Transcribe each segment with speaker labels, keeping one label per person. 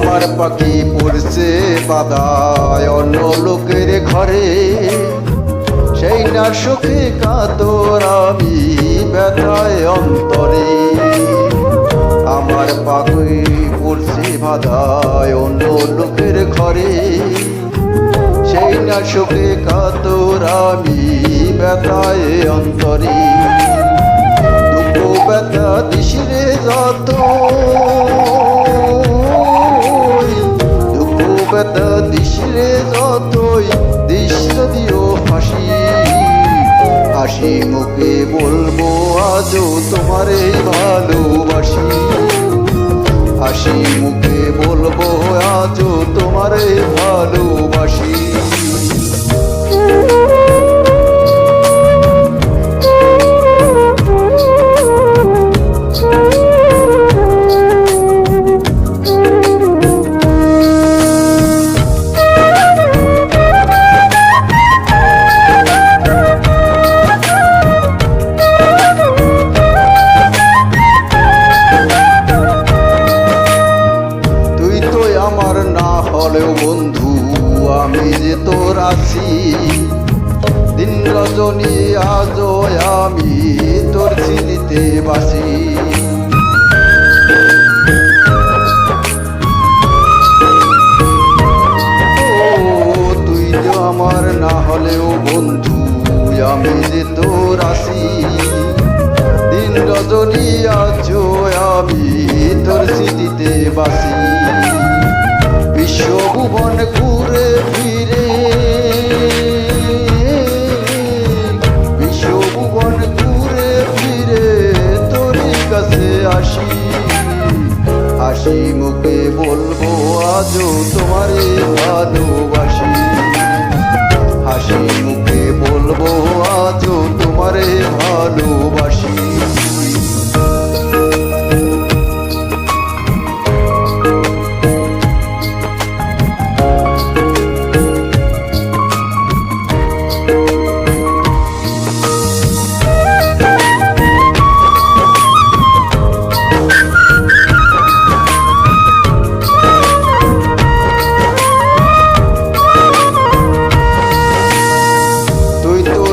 Speaker 1: আমার পাখি পড়ছে বাদায়, অন্য লোকের ঘরে। সেই না সুখে কাতর আমি ব্যথায় অন্তরে। আমার পাখি পড়ছে বাদায়, অন্য লোকের ঘরে। সেই না সুখে কাতর আমি ব্যথায় অন্তরে। দুঃখ ব্যথা দিশিরে যত ব্যথা দিশিরে যতই দৃশ্য দিও হাসি। হাসি মুখে বলব আজও তোমারে ভালোবাসি। হাসি মুখে বলব আজও তোমারে ভালোবাসি। আজও আমি তোর চিনিতে বাসি।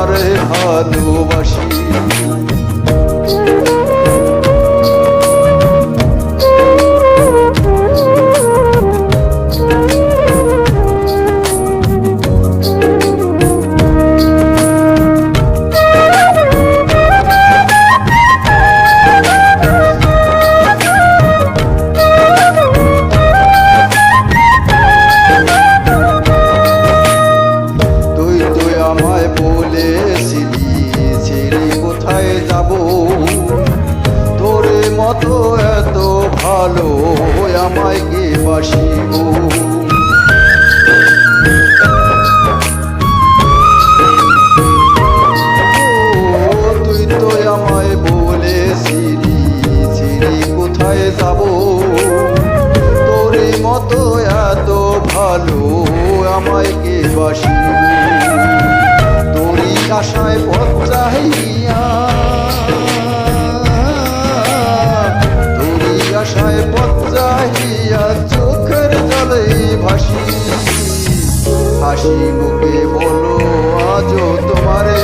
Speaker 1: তোমারে ভালোবাসি। মতো এত ভালো আমায় কে বাসিব? তুই তো আমায় বলেছিলি ছেড়ে কোথায় যাব? তোরে মতো এত ভালো আমায় কে বাসি তোরই আশায় পথ চাহিয়া হাসি মুখে বলো আজও তোমারে